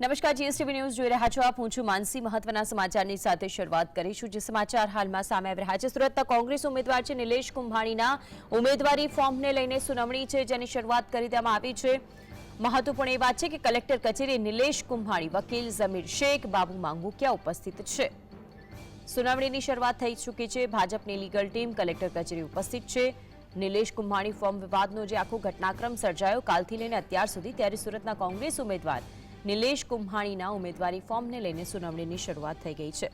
નમસ્કાર, GSTV news જોઈ રહ્યા છો આપ. હું છું માનસી. મહત્વના સમાચારની સાથે શરૂઆત કરીશું, જે સમાચાર હાલમાં સામે આવી રહ્યા છે. સુરતના કોંગ્રેસ ઉમેદવાર છે નિલેશ કુંભાણીના ઉમેદવારી ફોર્મને લઈને સુનાવણી છે, જેની શરૂઆત કરી દેવામાં આવી છે. મહત્વપૂર્ણ એ વાત છે કે કલેક્ટર કચેરી નિલેશ કુંભાણી, વકીલ ઝમીર શેખ, બાબુ માંગુકિયા ઉપસ્થિત છે. સુનાવણીની શરૂઆત થઈ ચૂકી છે. ભાજપની લીગલ ટીમ કલેક્ટર કચેરી ઉપસ્થિત છે. નિલેશ કુંભાણી ફોર્મ વિવાદનો જે આખો ઘટનાક્રમ સર્જાયો, કાલથી લઈને અત્યાર સુધી ત્યારે સુરતના કોંગ્રેસ ઉમેદવાર નિલેશ કુંભાણીના ઉમેદવારી ફોર્મને લઈને સુનાવણીની શરૂઆત થઈ ગઈ છે.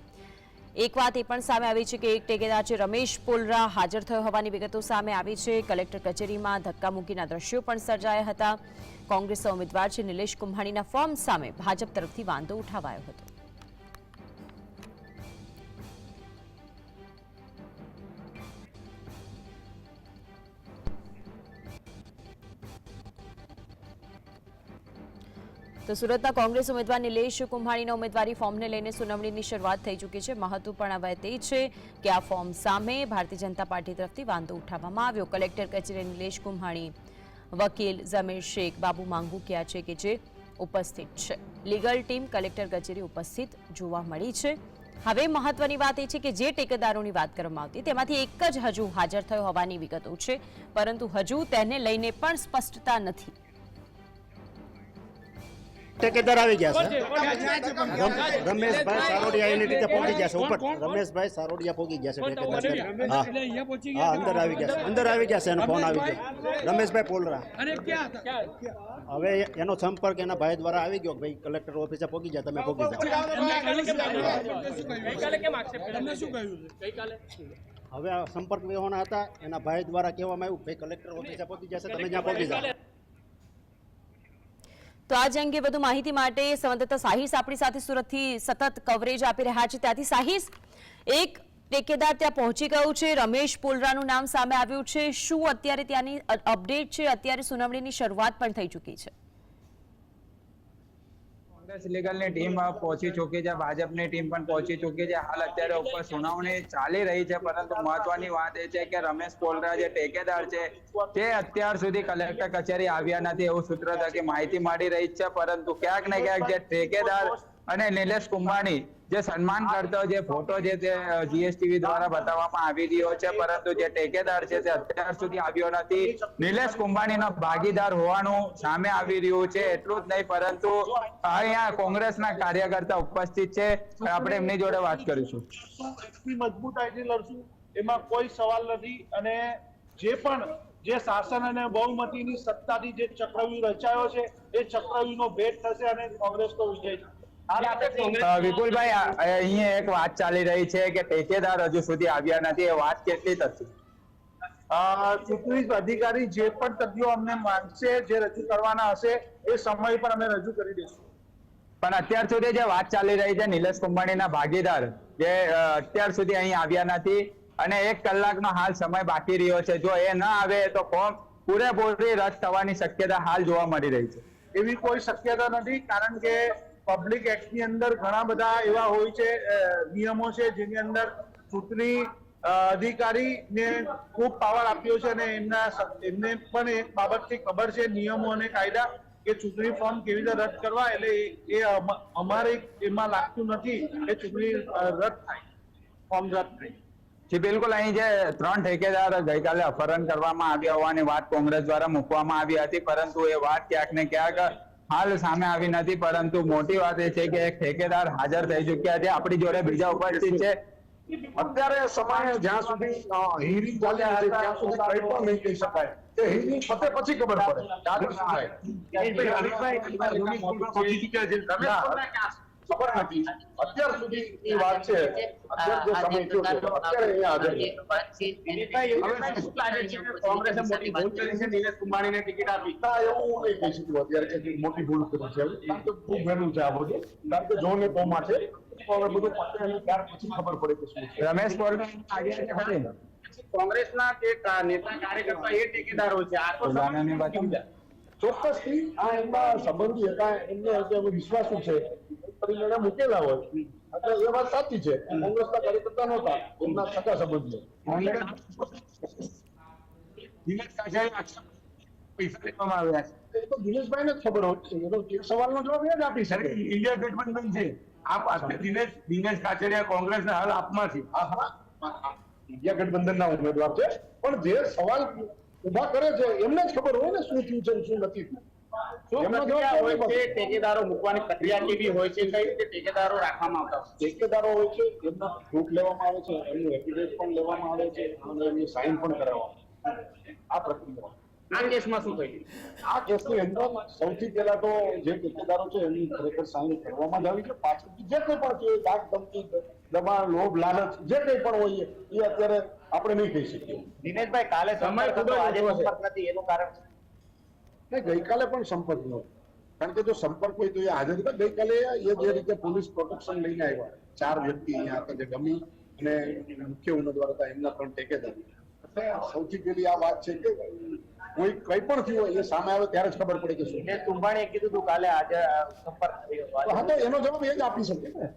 એક વાત એ પણ સામે આવી છે કે એક ટેકેદાર છે રમેશ પોલરા હાજર થયો હોવાની વિગતો સામે આવી છે. કલેક્ટર કચેરીમાં ધક્કા મૂકીના દ્રશ્યો પણ સર્જાયા હતા. કોંગ્રેસના ઉમેદવાર છે નિલેશ કુંભાણીના ફોર્મ સામે ભાજપ તરફથી વાંધો ઉઠાવાયો હતો. તો સુરતના કોંગ્રેસ ઉમેદવાર નિલેશ કુંભાણીના ઉમેદવારી ફોર્મને લઈને સુનાવણીની શરૂઆત થઈ ચૂકી છે. મહત્વપૂર્ણ હવે તે છે કે આ ફોર્મ સામે ભારતીય જનતા પાર્ટી તરફથી વાંધો ઉઠાવવામાં આવ્યો. કલેક્ટર કચેરી નિલેશ કુંભાણી, વકીલ ઝમીર શેખ, બાબુ માંગુકિયા છે કે જે ઉપસ્થિત છે. લીગલ ટીમ કલેક્ટર કચેરી ઉપસ્થિત જોવા મળી છે. હવે મહત્વની વાત એ છે કે જે ટેકેદારોની વાત કરવામાં આવતી, તેમાંથી એક જ હજુ હાજર થયો હોવાની વિગતો છે. પરંતુ હજુ તેને લઈને પણ સ્પષ્ટતા નથી. ઠેકેદાર આવી ગયા છે? રમેશભાઈ સારોડિયા એની રીતે પહોંચી ગયા છે. ઉપર રમેશભાઈ સારોડિયા પહોંચી ગયા છે ઠેકેદાર હા. હા અંદર આવી ગયા છે. અંદર આવી ગયા છે. એનો ફોન આવી ગયો. રમેશભાઈ. પોલરા. હવે એનો સંપર્ક એના ભાઈ દ્વારા આવી ગયો ભાઈ કલેક્ટર ઓફિસે પહોંચી ગયા તમે પહોંચી જાઓ. હવે આ સંપર્ક વ્યવહાર હતા. એના ભાઈ દ્વારા કહેવામાં આવ્યું ભાઈ કલેક્ટર ઓફિસે પહોંચી જશે તમે જ્યાં પહોંચી જાઓ. તો આજ અંગે વધુ માહિતી માટે સંવાદદાતા સાહિસ આપણી સાથે સુરતથી સતત કવરેજ આપી રહ્યા છે. ત્યાંથી સાહિસ, એક ટેકેદાર ત્યાં પહોંચી ગયું છે. રમેશ પોલરાનું નામ સામે આવ્યું છે. શું અત્યારે ત્યાંની અપડેટ છે? અત્યારે સુનાવણીની શરૂઆત પણ થઈ ચૂકી છે. કોંગ્રેસ લીગલની ટીમ પહોંચી ચૂકી છે, ભાજપની ટીમ પણ પહોંચી ચૂકી છે. હાલ અત્યારે ઉપર સુનાવણી ચાલી રહી છે, પરંતુ મહત્વની વાત એ છે કે રમેશ પોલરા જે ઠેકેદાર છે, તે અત્યાર સુધી કલેક્ટર કચેરી આવ્યા નથી એવું સૂત્ર થકી માહિતી મળી રહી છે, પરંતુ ક્યાંક ને ક્યાંક જે ઠેકેદાર અને નિલેશ કુંભાણી જે સન્માન કરતો જે ફોટો જે તે જીએસટીવી દ્વારા બતાવવામાં આવી રહ્યો છે, પરંતુ જે ટેકેદાર છે તે અત્યાર સુધી આવ્યો નથી. નિલેશ કુંભાણીનો ભાગીદાર હોવાનું સામે આવી રહ્યું છે, એટલું જ નહીં, પરંતુ અહીંયા કોંગ્રેસના કાર્યકર્તા ઉપસ્થિત છે. આપણે એમની જોડે વાત કરીશું. મજબૂત મજબૂતાઈથી લડશું, એમાં કોઈ સવાલ નથી. અને જે પણ, જે શાસન અને બહુમતીની સત્તાની જે ચક્રવ્યૂહ રચાયો છે, એ ચક્રવ્યૂહનો ભેદ થશે અને કોંગ્રેસનો વિજય થશે વિપુલભાઈ અહીંયા એક વાત ચાલી રહી છે કે ઠેકેદાર હજુ સુધી આવ્યા નથી એ વાત કેટલી થતી ચૂંટણી અધિકારી જે પણ તથ્યો અમને માંગશે જે રજૂ કરવાના હશે એ સમય પર અમે રજૂ કરી દઈશું. પણ અત્યાર સુધી જે વાત ચાલી રહી છે નિલેશ કુંભાણીના ભાગીદાર જે અત્યાર સુધી અહીં આવ્યા નથી અને એક કલાકનો હાલ સમય બાકી રહ્યો છે જો એ ન આવે તો ફોર્મ પૂરેપૂરી રદ થવાની શક્યતા હાલ જોવા મળી રહી છે. એવી કોઈ શક્યતા નથી કારણ કે પબ્લિક એક્ટની અંદર ઘણા બધા એવા હોય છે નિયમો છે, જેની અંદર ચૂંટણી અધિકારીને ખૂબ પાવર આપ્યો છે અને એમના એમને પણ એક બાબતથી ખબર છે, નિયમો અને કાયદા કે ચૂંટણી ફોર્મ કેવી રીતે રદ કરવા એટલે એ- એ અમ- અમારે એમાં લાગતું નથી કે ચૂંટણી રદ થાય, ફોર્મ રદ થાય જી, બિલકુલ. અહીં જે ત્રણ ઠેકેદાર ગઈકાલે અપહરણ કરવામાં આવ્યા હોવાની વાત કોંગ્રેસ દ્વારા મૂકવામાં આવી હતી, પરંતુ એ વાત ક્યાંક ને ક્યાંક હાલ સામે આવી નથી પરંતુ મોટી વાત એ છે કે ઠેકેદાર હાજર થઈ ચુક્યા છે આપણી જોડે બીજા ઉપસ્થિત છે અત્યારે સમય જ્યાં સુધી હિયરિંગ ચાલી છે ત્યાં સુધી કઈ પણ નહીં કહી શકાય તે હિયરિંગ પતે પછી ખબર પડે ખબર નથી અત્યાર સુધી ની વાત છે. અત્યારે જે સમય થયો છે અત્યારે અહીંયા હાજર છે. કોંગ્રેસે મોટી ભૂલ કરી છે. નિલેશ કુંભાણીને ટિકિટ આપી. ના એવું નહીં કહી શકું અત્યારે કે મોટી ભૂલ કરી છે. કારણ કે ખૂબ વહેલું છે આ બધું. કારણ કે જોને કોમાં છે હવે બધું પતે ત્યાર પછી ખબર પડે કે શું છે. રમેશ આગળ કોંગ્રેસના જે નેતા કાર્યકર્તા એ ટેકેદારો છે. આ તો? ચોક્કસથી આ એમના સંબંધી હતા. એમને વિશ્વાસુ છે. એને મૂકેલા હોય. એટલે એ વાત સાચી છે. કોંગ્રેસના કાર્યકર્તા નહોતા. એમના સગા ખબર હોય એ સવાલનો જવાબ એ જ આપી શકે. ઇન્ડિયા ગઠબંધન છે. આપ દિનેશ દિનેશ કાછડિયા કોંગ્રેસના હાલ આપમાં છે ઇન્ડિયા ગઠબંધનના ઉમેદવાર છે. પણ જે સવાલ ઊભા કરે છે એમને જ ખબર હોય ને શું થયું છે શું નથી થયું. શું એમનો પ્રક્રિયા જવાબ હોય તો છે ટેકેદારો મૂકવાની પ્રક્રિયા કેવી હોય છે કઈ રીતે ટેકેદારો રાખવામાં આવતા હોય હોય છે એમના પ્રૂફ લેવામાં આવે છે એમનું એફિડેવિટ પણ લેવામાં આવે છે અને એમની સાઇન પણ કરાવવામાં આ પ્રક્રિયા. આ કેસમાં શું થયું? આ કેસની અંદર સૌથી પહેલા તો જે ટેકેદારો છે એમની ખરેખર સાઈન કરવામાં જ આવી છે. પાછળથી જે કંઈ પણ છે દાગ ધમકી દબાણ લોભ લાલચ જે કંઈ પણ હોય એ અત્યારે આપણે નહીં કહી શકીએ. દિનેશભાઈ કાલે સમય ખૂબ આજે સંપર્ક નથી એનું કારણ? નહીં, ગઈકાલે પણ સંપર્ક નહોતો. કારણ કે જો સંપર્ક હોય તો એ હાજર હતા. ગઈકાલે એ જે રીતે પોલીસ પ્રોટેક્શન લઈને આવ્યા ચાર વ્યક્તિ અહીંયા હતા જે ગમી અને મુખ્ય ઉમેદવાર હતા એમના પણ એટલે સૌથી પહેલી આ વાત છે કે કોઈ કઈ પણ થયું હોય એ સામે આવે ત્યારે જ ખબર પડે કે શું. કુંભાણીએ કીધું હતું કાલે આજે સંપર્ક થયો હા તો એનો જવાબ એ જ આપી શકે ને.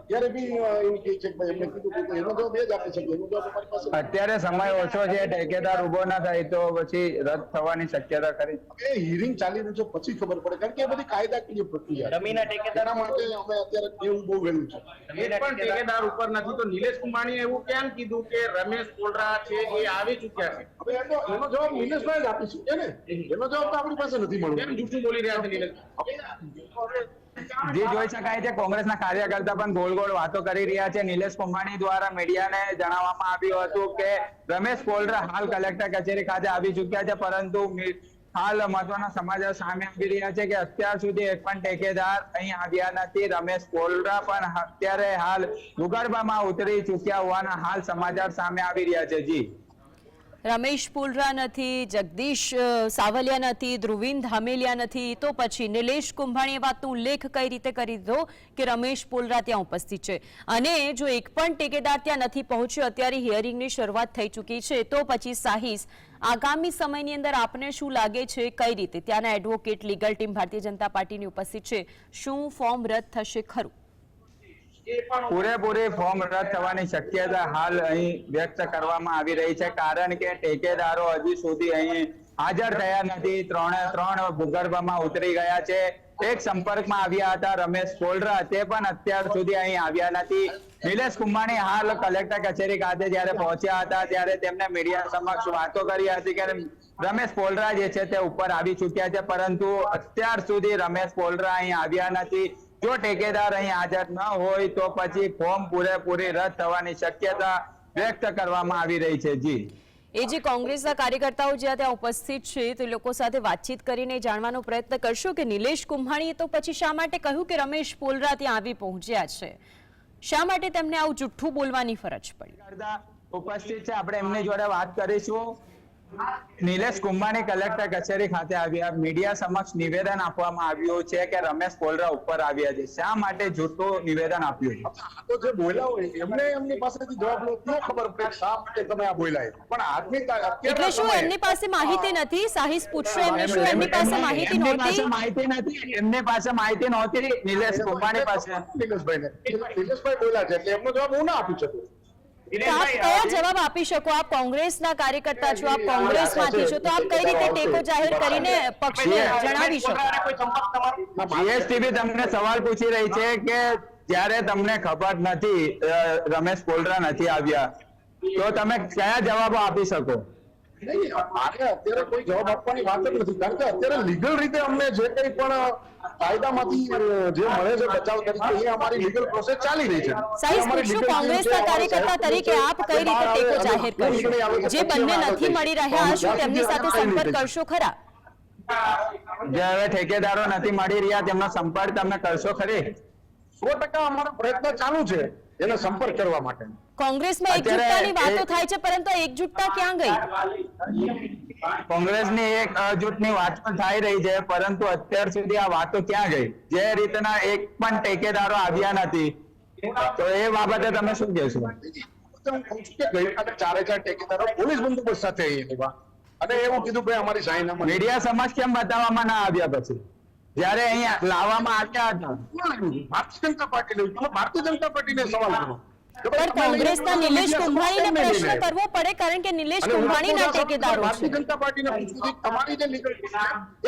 અત્યારે બી એવું કહે છે કે ભાઈ એમને કીધું કે એનો જવાબ એ જ આપી શકે. એનો જવાબ અમારી પાસે અત્યારે સમય ઓછો છે ઠેકેદાર ઊભો ના થાય તો પછી રદ થવાની શક્યતા ખરી. એ હિયરિંગ ચાલી રહ્યું છે પછી ખબર પડે. કારણ કે એ બધી કાયદાકીય પ્રક્રિયા છે. જમીનના ઠેકેદાર માટે અમે અત્યારે કેવું બહુ વહેલું છે. પણ ઠેકેદાર ઉપર નથી. તો નિલેશ કુંભાણીએ એવું કેમ કીધું કે રમેશ કોલરા છે એ આવી ચુક્યા છે? એનો જવાબ નિલેશભાઈ જ આપી શકે ને એનો જવાબ તો આપણી પાસે નથી મળ્યો જૂઠું બોલી રહ્યા જે જોઈ શકાય છે કોંગ્રેસના કાર્યકર્તા પણ ગોળ ગોળ વાતો કરી રહ્યા છે. નિલેશ કુંભાણી દ્વારા મીડિયાને જણાવવામાં આવ્યું હતું કે રમેશ કોલરા હાલ કલેક્ટર કચેરી ખાતે આવી ચુક્યા છે પરંતુ હાલ મહત્વના સમાચાર સામે આવી રહ્યા છે કે અત્યાર સુધી એક પણ ટેકેદાર અહીં આવ્યા નથી. રમેશ કોલરા પણ અત્યારે હાલ ભૂગર્ભમાં ઉતરી ચુક્યા હોવાના હાલ સમાચાર સામે આવી રહ્યા છે. જી. રમેશ પુલરા નથી, જગદીશ સાવલિયા નથી, ધ્રુવિન ધામેલિયા નથી. તો પછી નિલેશ કુંભાણીએ વાતનો ઉલ્લેખ કઈ રીતે કરી દીધો કે રમેશ પુલરા ત્યાં ઉપસ્થિત છે? અને જો એક પણ ટેકેદાર ત્યાં નથી પહોંચ્યો, અત્યારે હિયરિંગની શરૂઆત થઈ ચૂકી છે. તો પછી સાહિસ, આગામી સમયની અંદર આપને શું લાગે છે? કઈ રીતે? ત્યાંના advocate legal team Bharatiya Janata પાર્ટીની ઉપસ્થિત છે. શું ફોર્મ રદ થશે ખરું? પૂરેપૂરી ફોર્મ રદ થવાની શક્યતા હાલ અહીં વ્યક્ત કરવામાં આવી રહી છે, કારણ કે ટેકેદારો હજી સુધી અહીં હાજર થયા નથી. ત્રણે ત્રણ ભૂગર્ભમાં ઉતરી ગયા છે. એક સંપર્કમાં આવ્યા હતા રમેશ કોલરા તે પણ અત્યાર સુધી અહીં આવ્યા નથી. નિલેશ કુંભાણી હાલ કલેક્ટર કચેરી ખાતે જયારે પહોંચ્યા હતા, ત્યારે તેમને મીડિયા સમક્ષ વાતો કરી હતી કે રમેશ પોલરા જે છે તે ઉપર આવી ચુક્યા છે, પરંતુ અત્યાર સુધી રમેશ પોલરા અહીં આવ્યા નથી. જો ઠેકેદાર અહીં હાજર ન હોય તો પછી ફોર્મ પૂરેપૂરી રદ થવાની શક્યતા વ્યક્ત કરવામાં આવી રહી છે. જી. એ જે કોંગ્રેસના કાર્યકર્તાઓ જ્યાં ત્યાં ઉપસ્થિત છે તે લોકો સાથે વાતચીત કરીને જાણવાનો પ્રયત્ન કરશો કે નિલેશ કુંભાણીએ તો પછી શા માટે કહ્યું કે રમેશ પોલરા ત્યાં આવી પહોંચ્યા છે? શા માટે તેમને આવું જુઠ્ઠું બોલવાની ફરજ પડી? ઉપસ્થિત છે આપણે એમની જોડે વાત કરીશું. નિલેશ કુંભાણી કલેક્ટર કચેરી ખાતે આવ્યા મીડિયા સમક્ષ નિવેદન આપવામાં આવ્યું છે કે રમેશ કોલરા ઉપર આવ્યા છે. શા માટે જૂઠું નિવેદન આપ્યું છે? તો જે બોલ્યા હોય એમને એમની પાસેથી જવાબ લો ન ખબર પડે કે શા માટે તમે આ બોલ્યા પણ આજની એટલે શું એમની પાસે માહિતી નથી? સાહિસ પૂછશો એમને શું એમની પાસે માહિતી એમની પાસે નહોતી માહિતી નથી. એમની પાસે માહિતી નહોતી. નિલેશ કુંભાણી પાસે. નિલેશભાઈ બોલ્યા છે એટલે એમનો જવાબ હું ના આપી શકું? કયા જવાબ આપી શકો? આપ કોંગ્રેસના કાર્યકર્તા છો આપ કોંગ્રેસમાંથી છો તો આપ કઈ રીતે ટેકો જાહેર કરીને પક્ષને જણાવી શકો? જીએસટીબી તમને સવાલ પૂછી રહી છે કે જ્યારે તમને ખબર નથી રમેશ કોલરા નથી આવ્યા તો તમે કયા જવાબો આપી શકો? નહીં મારે અત્યારે કોઈ જવાબ આપવાની વાત જ નથી. કારણ કે અત્યારે લીગલ રીતે અમને જે કંઈ પણ કાયદામાંથી જે મળે છે બચાવ તરીકે એ અમારી લીગલ પ્રોસેસ ચાલી રહી છે. સાઈઝ અમારી પૂછશું legal team કોંગ્રેસના કાર્યકર્તા તરીકે આપ કઈ રીતે ટેકો જાહેર અને નિર્ણય આવે કરશો જે બંને નથી મળી રહ્યા શું તેમની સાથે સંપર્ક કરશો ખરા? જે હવે ઠેકેદારો નથી મળી રહ્યા તેમનો સંપર્ક તમે કરશો ખરી? સો ટકા અમારો પ્રયત્ન ચાલુ છે. એને સંપર્ક કરવા માટે. કોંગ્રેસમાં એકજૂટતાની વાતો થાય છે પરંતુ એકજૂટતા ક્યાં ગઈ? કોંગ્રેસની એક અજૂથની વાત પણ થઈ રહી છે પરંતુ અત્યાર સુધી આ વાતો ક્યાં ગઈ? જે રીતના એક પણ ટેકેદારો આવ્યા નથી. તો એ બાબતે તમે શું કહેશો? ગઈકાલે ચારે ચાર ટેકેદારો પોલીસ બંદોબસ્ત સાથે અને એવું કીધું ભાઈ અમારી સાઈનામાં મીડિયા સમાજ કેમ બતાવવામાં ના આવ્યા પછી? જ્યારે અહીંયા લાવવામાં આવ્યા હતા. ભારતીય જનતા પાર્ટી ભારતીય જનતા પાર્ટીને સવાલ કરો. પણ કોંગ્રેસના નિલેશ કુંભાણીને પ્રશ્ન કરવો પડે કારણ કે નિલેશ કુંભાણીના તો ટેકેદારો ભારતીય જનતા પાર્ટીને પૂછું છું, તમારી જે લીગલ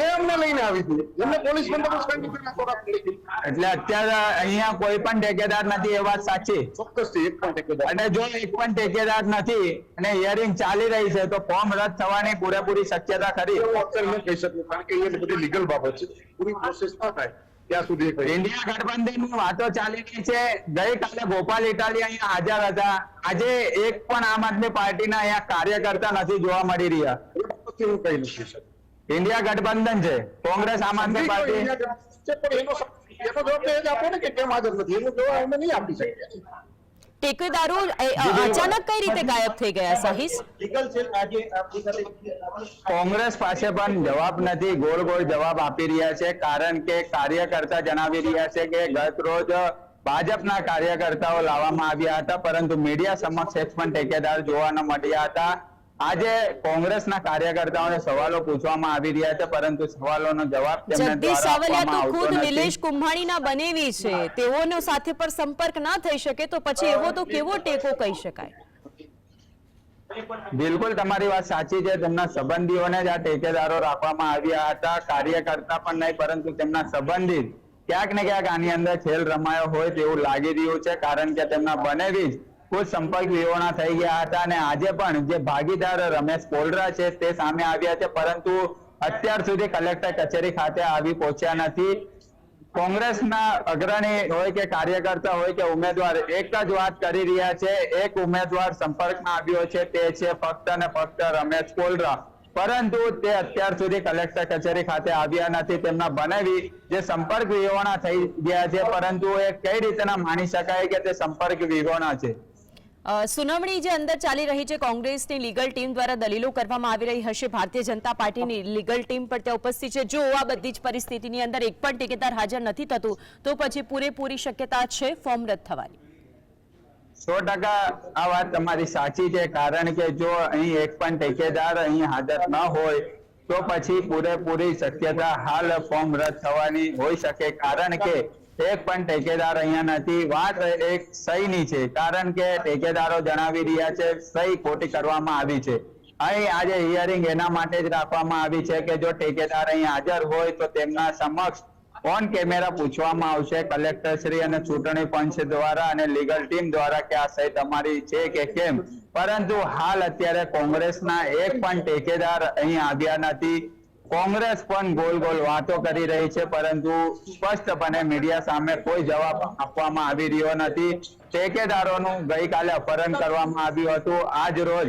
એ અમને લઈને આવી હતી એમને પોલીસ બંદોબસ્ત કરી દીધો, નાખો રાખી એટલે અત્યારે અહીંયા કોઈ પણ નથી એ વાત સાચી. એક પણ અને જો એક પણ ઠેકેદાર નથી અને હિયરિંગ ચાલી રહી છે તો ફોર્મ રદ થવાની પૂરેપૂરી શક્યતા ખરી. અત્યારે ન કહી શકું કારણ કે એ બધી લીગલ બાબત છે. પૂરી પ્રોસેસ ન થાય. ત્યાં સુધી ઇન્ડિયા ગઠબંધનની વાતો ચાલી રહી છે. ગઈકાલે ગોપાલ ઇટાલી અહીંયા હાજર હતા. આજે એક પણ આમ આદમી પાર્ટીના અહીંયા કાર્યકર્તા નથી જોવા મળી રહ્યા. કેવું કઈ કહી નથી ઇન્ડિયા ગઠબંધન છે. કોંગ્રેસ આમ આદમી પાર્ટી. એનો એનો જવાબ તો એ જ આપો ને કે કેમ હાજર નથી. એનો જવાબ અમે નહીં આપી શકીએ. ટેકેદારો અચાનક કઈ રીતે ગાયબ થઈ ગયા સાહિસ કોંગ્રેસ પાસે પણ જવાબ નથી ગોળ ગોળ જવાબ આપી રહ્યા છે કારણ કે કાર્યકર્તા જણાવી રહ્યા છે કે ગત રોજ ભાજપના કાર્યકર્તાઓ લાવવામાં આવ્યા હતા પરંતુ મીડિયા સમક્ષ એક પણ ટેકેદાર જોવા ન મળ્યા હતા. આજે કોંગ્રેસના કાર્યકર્તાઓને સવાલો પૂછવામાં આવી રહ્યા છે પરંતુ સવાલોનો જવાબ જગદીશ સાવલિયા તો ખુદ નિલેશ કુંભાણીના બનેવી છે. તેઓનો સાથે પર સંપર્ક ના થઈ શકે તો પછી એવો તો કેવો ટેકો કહી શકાય? બિલકુલ તમારી વાત સાચી છે. તેમના સંબંધીઓને જ આ ટેકેદારો રાખવામાં આવ્યા હતા. કાર્યકર્તા પણ નહીં પરંતુ તેમના સંબંધિત ક્યાંક ને ક્યાંક આની અંદર ખેલ રમાયો હોય તેવું લાગી રહ્યું છે કારણ કે તેમના બનેવી જ ખુદ સંપર્ક વિહોણા થઈ ગયા હતા અને આજે પણ જે ભાગીદાર રમેશ કોલરા છે તે સામે આવ્યા છે, પરંતુ અત્યાર સુધી કલેક્ટર કચેરી ખાતે આવી પહોંચ્યા નથી. કોંગ્રેસના અગ્રણી હોય કે કાર્યકર્તા હોય કે ઉમેદવાર, એક જ વાત કરી રહ્યા છે, એક ઉમેદવાર સંપર્કમાં આવ્યો છે, તે છે ફક્ત અને ફક્ત રમેશ કોલરા. પરંતુ તે અત્યાર સુધી કલેક્ટર કચેરી ખાતે આવ્યા નથી, તેમના બનાવી જે સંપર્ક વિહોણા થઈ ગયા છે, પરંતુ એ કઈ રીતના માની શકાય કે તે સંપર્ક વિહોણા છે? સુનાવણી જે અંદર ચાલી રહી છે, કોંગ્રેસની લીગલ ટીમ દ્વારા દલીલો કરવામાં આવી રહી હશે. ભારતીય જનતા પાર્ટીની લીગલ ટીમ પણ ત્યાં ઉપસ્થિત છે. જો આ બધી જ પરિસ્થિતિની અંદર એક પણ ટિકિટદાર હાજર નથી થતું, તો પછી પૂરેપૂરી શક્યતા છે ફોર્મ રદ થવાની? સો ટકા આ વાત તમારી સાચી છે, કારણ કે જો અહીં એક પણ ટેકેદાર અહીં હાજર ન હોય, તો પછી પૂરેપૂરી શક્યતા હાલ ફોર્મ રદ થવાની હોઈ શકે. કારણ કે એક પણ ઠેકેદાર અહીંયા નથી. વાત એક સહીની છે, કારણ કે ઠેકેદારો જણાવી રહ્યા છે, સહી ખોટી કરવામાં આવી છે. અહીં આજે હિયરિંગ એના માટે જ રાખવામાં આવી છે કે જો ઠેકેદાર અહીં હાજર હોય તો તેમના સમક્ષ ઓન કેમેરા પૂછવામાં આવશે. કલેક્ટર શ્રી અને ચૂંટણી પંચ દ્વારા અને લીગલ ટીમ દ્વારા કે આ સહી તમારી છે કે કેમ? પરંતુ હાલ અત્યારે કોંગ્રેસના એક પણ ઠેકેદાર અહીં આવ્યા નથી. કોંગ્રેસ પણ ગોલ ગોલ વાતો કરી રહી છે, પરંતુ સ્પષ્ટપણે મીડિયા સામે કોઈ જવાબ આપવામાં આવી રહ્યો નથી. ટેકેદારોનું ગઈકાલે અપહરણ કરવામાં આવ્યું હતું. આજ રોજ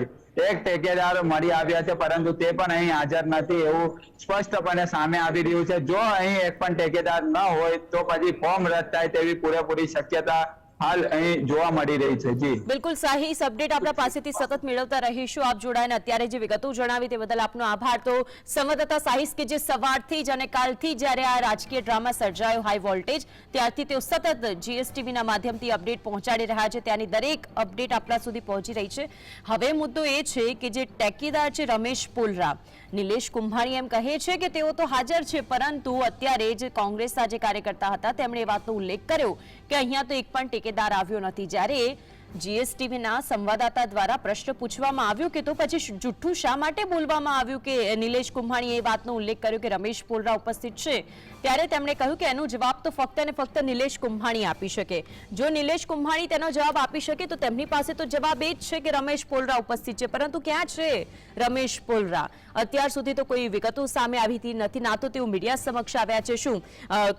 એક ઠેકેદાર મળી આવ્યા છે, પરંતુ તે પણ અહીં હાજર નથી એવું સ્પષ્ટપણે સામે આવી રહ્યું છે. જો અહીં એક પણ ઠેકેદાર ન હોય, તો પછી ફોર્મ રદ થાય તેવી પૂરેપૂરી શક્યતા હાલ અહીં જોવા મળી રહી છે. જી. બિલકુલ સાહિસ અપડેટ આપણા પાસેથી સતત મેળવતા રહીશું. આપ જોડાઈને અત્યારે જે વિગતો જણાવી તે બદલ આપનો આભાર. તો સંવાદદાતા સાહિસ કે જે સવારથી જ અને કાલથી જ્યારે આ રાજકીય ડ્રામા સર્જાયો હાઈ વોલ્ટેજ, ત્યારથી તેઓ સતત જીએસટીવીના માધ્યમથી અપડેટ પહોંચાડી રહ્યા છે. ત્યાંની દરેક અપડેટ આપણા સુધી પહોંચી રહી છે. હવે મુદ્દો એ છે કે જે ટેકીદાર છે રમેશ પુલરા, નિલેશ કુંભાણી એમ કહે છે કે તેઓ તો હાજર છે, પરંતુ અત્યારે જે કોંગ્રેસના જે કાર્યકર્તા હતા, તેમણે એ વાતનો ઉલ્લેખ કર્યો કે અહીંયા તો એક પણ ટેકેદાર આવ્યો નથી. જ્યારે જીએસટીવીના સંવાદદાતા દ્વારા પ્રશ્ન પૂછવામાં આવ્યો કે તો પછી જુઠ્ઠું શા માટે બોલવામાં આવ્યું કે નિલેશ કુંભાણીએ એ વાતનો ઉલ્લેખ કર્યો કે રમેશ પોલરા ઉપસ્થિત છે? ત્યારે તેમણે કહ્યું કે એનો જવાબ તો ફક્ત અને ફક્ત નિલેશ કુંભાણી આપી શકે. જો નિલેશ કુંભાણી તેનો જવાબ આપી શકે તો તેમની પાસે તો જવાબ એ જ છે કે રમેશ પોલરા ઉપસ્થિત છે. પરંતુ ક્યાં છે રમેશ પોલરા? અત્યાર સુધી તો કોઈ વિગતો સામે આવી નથી, ના તો તેઓ મીડિયા સમક્ષ આવ્યા છે. શું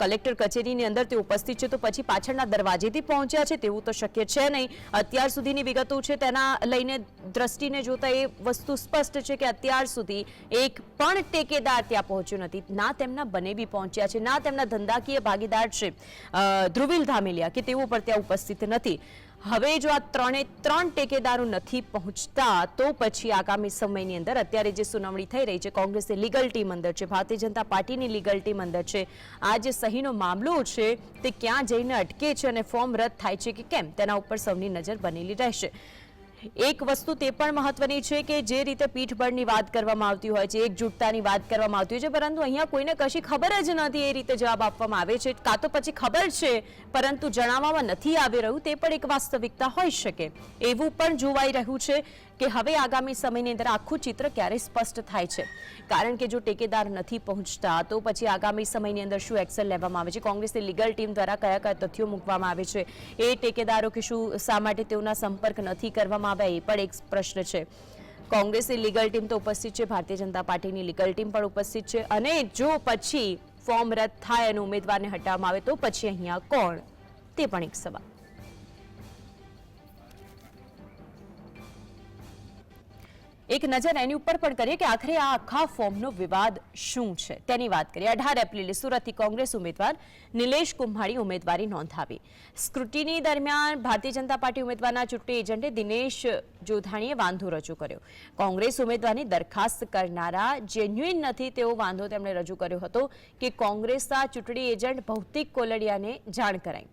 કલેક્ટર કચેરીની અંદર તે ઉપસ્થિત છે તો પછી પાછળના દરવાજેથી પહોંચ્યા છે તેવું તો શક્ય છે નહીં. અત્યાર સુધીની વિગતો છે તેના લઈને દ્રષ્ટિને જોતા એ વસ્તુ સ્પષ્ટ છે કે અત્યાર સુધી એક પણ ટેકેદાર ત્યાં પહોંચ્યો નથી. ના તેમના બનેવી પહોંચ્યા છે, ના તેમના ધંધાકીય ભાગીદાર છે ધ્રુવિલ ધામેલિયા કે તેઓ પણ ત્યાં ઉપસ્થિત નથી. હવે જો આ ત્રણે ત્રણ ટેકેદારો નથી પહોંચતા, તો પછી આગામી સમયની અંદર અત્યારે જે સુનાવણી થઈ રહી છે, કોંગ્રેસની લીગલ ટીમ અંદર છે, ભારતીય જનતા પાર્ટીની લીગલ ટીમ અંદર છે, આ જે સહીનો મામલો છે, તે ક્યાં જઈને અટકે છે અને ફોર્મ રદ થાય છે કે કેમ, તેના ઉપર સૌની નજર બનેલી રહેશે. એક વસ્તુ તે પણ મહત્વની છે કે જે રીતે પીઠબળની વાત કરવામાં આવતી હોય છે, એકજૂટતાની વાત કરવામાં આવતી હોય છે, પરંતુ અહીંયા કોઈને કશી ખબર જ નથી એ રીતે જવાબ આપવામાં આવે છે. કાં તો પછી ખબર છે, પરંતુ જણાવવામાં નથી આવી રહ્યું, તે પણ એક વાસ્તવિકતા હોઈ શકે. એવું પણ જોવાઈ રહ્યું છે. કે હવે આગામી સમયની અંદર આખું ચિત્ર ક્યારે સ્પષ્ટ થાય છે? કારણ કે જો ટેકેદાર નથી પહોંચતા, તો પછી આગામી સમયની અંદર શું એક્શન લેવામાં આવે છે? કોંગ્રેસની લીગલ ટીમ દ્વારા કયા કયા તથ્યો મૂકવામાં આવે છે? એ ટેકેદારો કે શું, શા માટે તેઓના સંપર્ક નથી કરવામાં આવ્યા? એ પણ એક પ્રશ્ન છે. કોંગ્રેસની લીગલ ટીમ તો ઉપસ્થિત છે, ભારતીય જનતા પાર્ટીની લીગલ ટીમ પણ ઉપસ્થિત છે. અને જો પછી ફોર્મ રદ થાય અને ઉમેદવારને હટાવવામાં આવે, તો પછી અહીંયા કોણ? તે પણ એક સવાલ. એક નજર એની ઉપર પણ કરીએ કે આખરે આ આખા ફોર્મનો વિવાદ શું છે? તેની વાત કરીએ. અઢાર એપ્રિલે સુરતથી કોંગ્રેસ ઉમેદવાર નિલેશ કુંભાણી ઉમેદવારી નોંધાવી. સ્ક્રુટિની દરમિયાન ભારતીય જનતા પાર્ટી ઉમેદવારના ચૂંટણી એજન્ટે દિનેશ જોધાણીએ વાંધો રજૂ કર્યો. કોંગ્રેસ ઉમેદવારની દરખાસ્ત કરનારા જેન્યુઇન નથી તેવો વાંધો તેમણે રજૂ કર્યો હતો કે કોંગ્રેસના ચૂંટણી એજન્ટ ભૌતિક કોલડિયાને જાણ કરાઈ.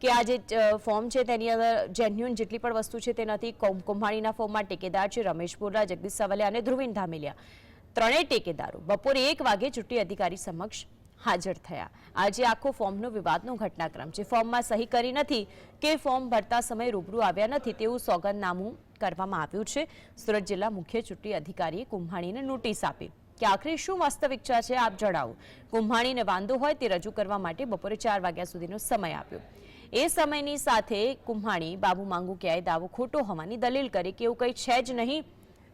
કે આ જે ફોર્મ છે તેની અંદર જેન્યુન જેટલી પણ વસ્તુ છે તે નથી કુંભાણીના ફોર્મમાં ટેકેદાર છે રમેશ બોરા જગદીશ સવાલિયા અને ધ્રુવીન ધામેલિયા. ત્રણેય ટેકેદારો બપોરે એક વાગે ચૂંટણી અધિકારી સમક્ષ હાજર થયા. આજે આખો ફોર્મનો વિવાદનો ઘટનાક્રમ છે. ફોર્મમાં સહી કરી નથી કે ફોર્મ ભરતા સમયે રૂબરૂ આવ્યા નથી તેવું સોગંદનામું કરવામાં આવ્યું છે. સુરત જિલ્લા મુખ્ય ચૂંટણી અધિકારીએ કુંભાણીને નોટિસ આપી. કે આખરે શું વાસ્તવિકતા છે આપ જણાવો. કુંભાણીને વાંધો હોય તે રજૂ કરવા માટે બપોરે ચાર વાગ્યા સુધીનો સમય આપ્યો. એ સમયની સાથે કુંભાણી બાબુ માંગુકિયાએ દાવો ખોટો હોવાની દલીલ કરી કે એવું કંઈ છે જ નહીં.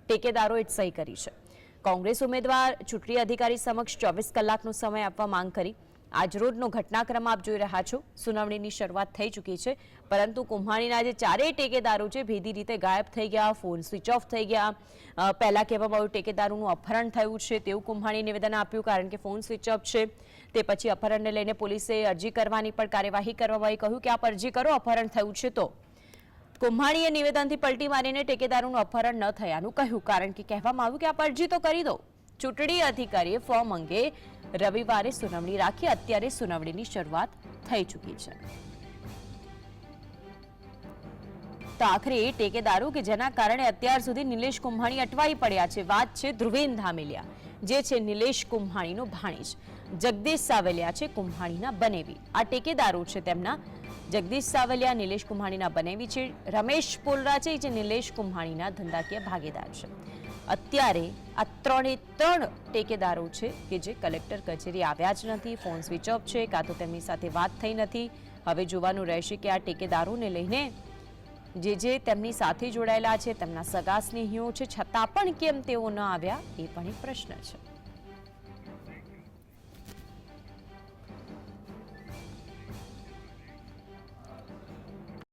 ટેકેદારોએ જ સહી કરી છે. કોંગ્રેસ ઉમેદવાર, ચૂંટણી અધિકારી સમક્ષ ચોવીસ કલાકનો સમય આપવા માંગ કરી. આજરોજનો ઘટનાક્રમ આપ જોઈ રહ્યા છો. સુનાવણીની શરૂઆત થઈ ચૂકી છે. પરંતુ કુંભાણીના જે ચારેય ટેકેદારો છે ભેદી રીતે ગાયબ થઈ ગયા, ફોન સ્વિચ ઓફ થઈ ગયા. પહેલાં કહેવામાં આવ્યું ટેકેદારોનું અપહરણ થયું છે, તેવું કુંભાણીએ નિવેદન આપ્યું કારણ કે ફોન સ્વિચ ઓફ છે. તે પછી અપહરણને લઈને પોલીસે અરજી કરવાની પણ કાર્યવાહી કરવામાં કહ્યું કે આપ અરજી કરો, અપહરણ થયું છે તો. કુંભાણીએ નિવેદનથી પલટી મારીને ટેકેદારોનું અપહરણ ન થયાનું કહ્યું કારણ કે કહેવામાં આવ્યું કે આપ અરજી તો કરી દો. ચૂંટણી અધિકારીએ ફોર્મ અંગે રવિવારે સુનાવણી રાખી અત્યારે સુનાવણીની શરૂઆત થઈ ચૂકી છે. તો આખરે એ ટેકેદારો કે જેના કારણે અત્યાર સુધી નિલેશ કુંભાણી અટવાઈ પડ્યા છે, વાત છે ધ્રુવેન ધામેલિયા, જે છે નિલેશ કુંભાણીનો ભાણીજ. જગદીશ સાવલિયા છે કુંભાણીના બનેવી. આ ટેકેદારો છે તેમના. જગદીશ સાવલિયા, નિલેશ કુંભાણીના બનેવી છે. રમેશ પોલરા છે, જે નિલેશ કુંભાણીના ધંધાકીય ભાગીદાર છે. અત્યારે આ ત્રણે ત્રણ ટેકેદારો છે કે જે કલેક્ટર કચેરી આવ્યા જ નથી, ફોન સ્વિચ ઓફ છે, કાં તો તેમની સાથે વાત થઈ નથી. હવે જોવાનું રહેશે કે આ ટેકેદારોને લઈને જે જે તેમની સાથે જોડાયેલા છે, તેમના સગા સ્નેહીઓ છે, છતાં પણ કેમ તેઓ ન આવ્યા, એ પણ એક પ્રશ્ન છે.